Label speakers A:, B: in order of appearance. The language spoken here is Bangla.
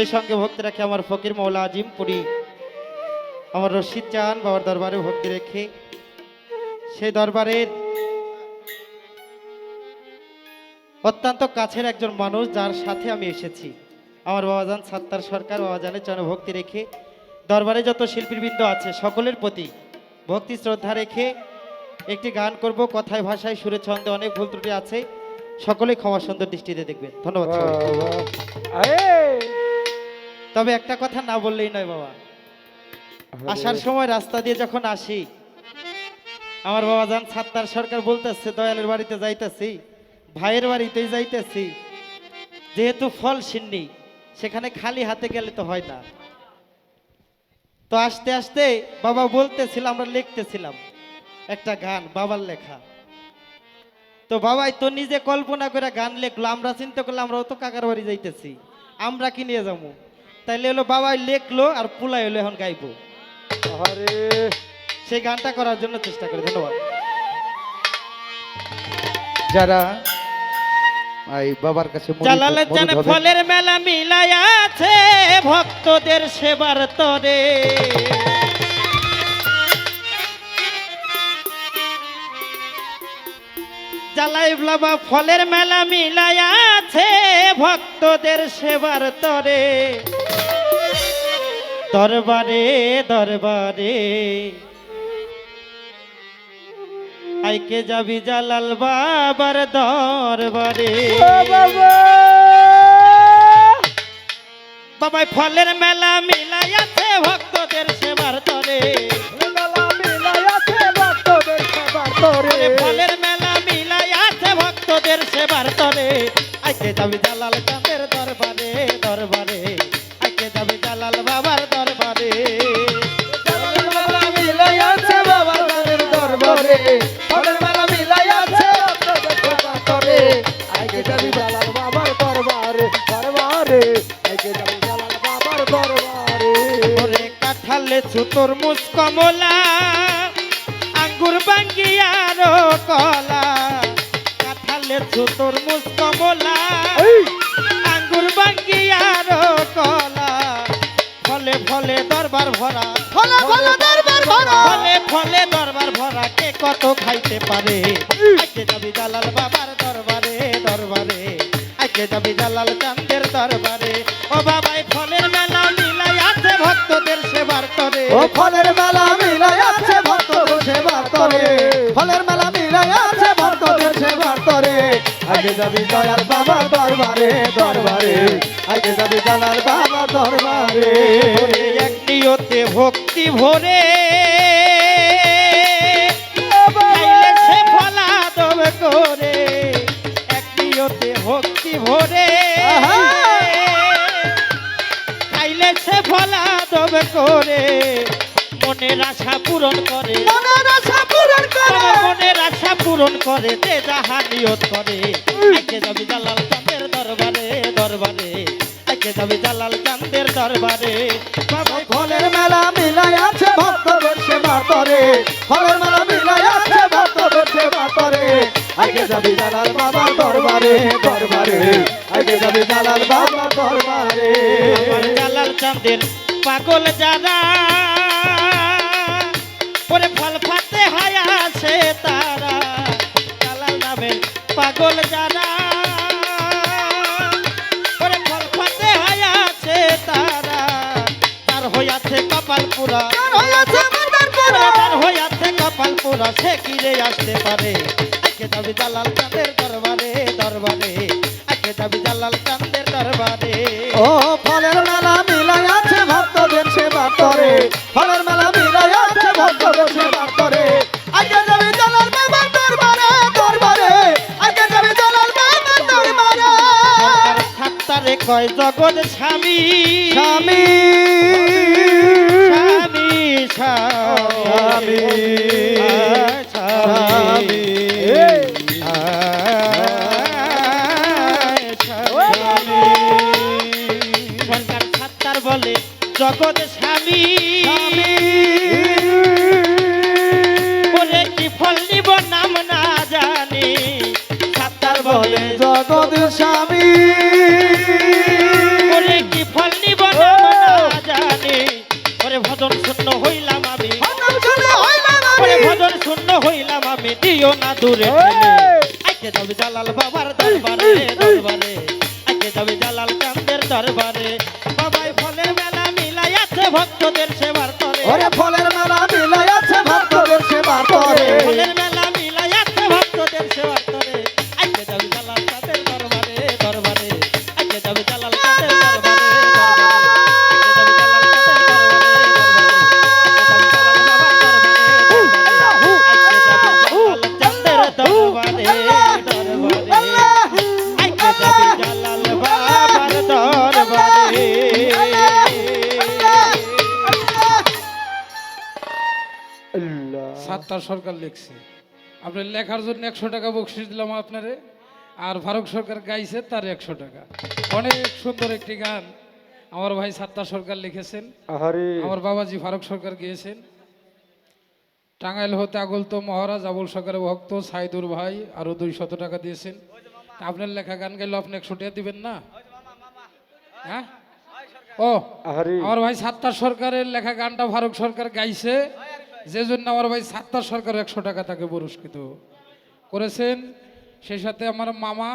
A: সেই সঙ্গে ভক্তি রাখে আমার ফকির মৌলা আজিম পুরী আমার রশিদ চান বাবার দরবারে ভক্তি রেখে। সেই দরবারের অত্যন্ত কাছের একজন মানুষ, যার সাথে আমি এসেছি। আমার বাবাজান সাত্তার সরকার, বাবাজানের জন্য ভক্তি রেখে দরবারে যত শিল্পীবৃন্দ আছে, সকলের প্রতি ভক্তি শ্রদ্ধা রেখে একটি গান করব, কথায় ভাষায় সুরে ছন্দে অনেক ভুল ত্রুটি আছে, সকলেই ক্ষমা সুন্দর দৃষ্টিতে দেখবেন। ধন্যবাদ। তবে একটা কথা না বললেই নয় বাবা। আসার সময় রাস্তা দিয়ে যখন আসি আমার বাবা যান সাত্তার সরকার বলতেছে দয়ালের বাড়িতে যাইতেছি ভাইয়ের বাড়িতেই যাইতেছি। যেহেতু ফল সিন্নি সেখানে খালি হাতে গেলে তো হয় না। তো আস্তে আস্তে বাবা বলতেছিল আমরা লিখতেছিলাম একটা গান বাবার লেখা। তো বাবাই তো নিজে কল্পনা করে গান লেখলো আমরা চিন্তা করলাম আমরাও তো কাকার বাড়ি যাইতেছি আমরা কি নিয়ে যাব? তাইলে হলো বাবাই লেখলো আর পুলাই হলো এখন গাইবো।
B: আরে
A: সেই গানটা করার জন্য চেষ্টা করি ধন্যবাদ।
B: যারা এই বাবার কাছে।
A: ফলের মেলা মিলাই আছে ভক্তদের সেবার তরে। জালাই বাবা ফলের মেলা মিলাই আছে ভক্তদের সেবার তরে। দরবারে দরবারে আইকে যাবি জালাল বাবার দরবারে! বাবাই, ফলের মেলা মিলাই আছে ভক্তদের সেবার তরে
B: আছে।
A: ফলের মেলা মিলাই আছে ভক্তদের সেবার তরে আইকে যাবি জালাল ছুতর মুসকমলা আঙ্গুর বাঙ্গিয়ার কলা। কাঁঠালে ছুতর মুসকমলা! আঙ্গুর বাঙ্গিয়ার কলা। ফলে ফলে দরবার ভরা
B: ফলে ফলে দরবার ভরা।
A: ফলে ফলে দরবার ভরা। কে কত খাইতে পারে? আজকে যাবি জালাল বাবার দরবারে দরবারে। আজকে যাবি জালাল চান্দের দরবারে। ও বাবাই
B: ও ফলের মেলা মিলাই আছে ভক্তদের সেবার তরে ফলের মেলা মিলাই আছে সেবার তরে আগে যাবি দয়াল বাবার দরবারে দরবারে। আগে যাবি দয়াল বাবার দরবারে।
A: এক নিয়তে ভক্তি ভরে। ভক্তি ভরে। ফলা করে মনের আশা পূরণ করে।
B: মনের আশা পূরণ করে।
A: মনের আশা পূরণ করে যে যাহা নিয়ত করে। আজকে যাবি জালাল চাঁদের দরবারে দরবারে। আজকে যাবি জালাল চাঁদের দরবারে। বাবা
B: ফলের মেলা মিলাই আছে ভক্তদের সেবার তরে ফলের মেলা মিলাই আছে ভক্তদের সেবার তরে আগে যাবি জালাল বাবার দরবারে দরবারে
A: চাঁদের পাগল যারা ওরে ফল ফাতে হয় আছে তারা। জালাল নামের পাগল যারা ওরে ফল ফাতে হয় আছে তারা। তার হইয়াছে কপাল পুরা
B: আর হইয়াছে মাতার পুরা।
A: তার হইয়াছে কপাল পুরা সে কিরে আসতে পারে? আজকে যাবি জালাল চাঁদের দরবারে দরবারে। আজকে যাবি জালাল চাঁদের দরবারে।
B: ও ফলের মেলা মিলাই আছে ভক্তদের সেবার তরে আগে যাবি জালাল বাবার দরবারে দরবারে। আগে যাবি জালাল বাবার দরবারে।
A: সরকার কয় জগৎ স্বামী।
B: স্বামী।
A: স্বামী স্বামী।
B: স্বামী।
A: ভজন শূন্য
B: হইলাম আমি।
A: ভজন শূন্য হইলাম আমি।
C: দিও না দূরে আজকে তবে জালাল বাবার দরবারে দরবারে। আজকে তবে জালাল কান্দের দরবারে। বাবাই ফলের মেলা মিলাই আছে ভক্তদের সেবার
A: করে ফলে
D: সাতটা সরকার লিখছে। আপনার লেখার জন্য একশো টাকা বকশিস দিলাম আপনারে আর ফারুক সরকার গাইছে তার একশো টাকা। অনেক সুন্দর একটি গান আমার ভাই সাতটা সরকার লিখেছেন। আমার বাবাজি ফারুক সরকার গিয়েছেন। টাঙ্গাইল হতে আগলতো মহারাজ আবুল সরকারের ভক্ত সাইদুর ভাই আরও দুই শত টাকা দিয়েছেন। আপনার লেখা গান গাইলে আপনি একশো টাকা দিবেন না? হ্যাঁ? ও আমার ভাই সাত্তার সরকারের লেখা গানটা ফারুক সরকার গাইছে। যে জন্য আমার ভাই সাত্তার সরকার একশো টাকা তাকে পুরস্কৃত করেছেন। সেই সাথে আমার মামা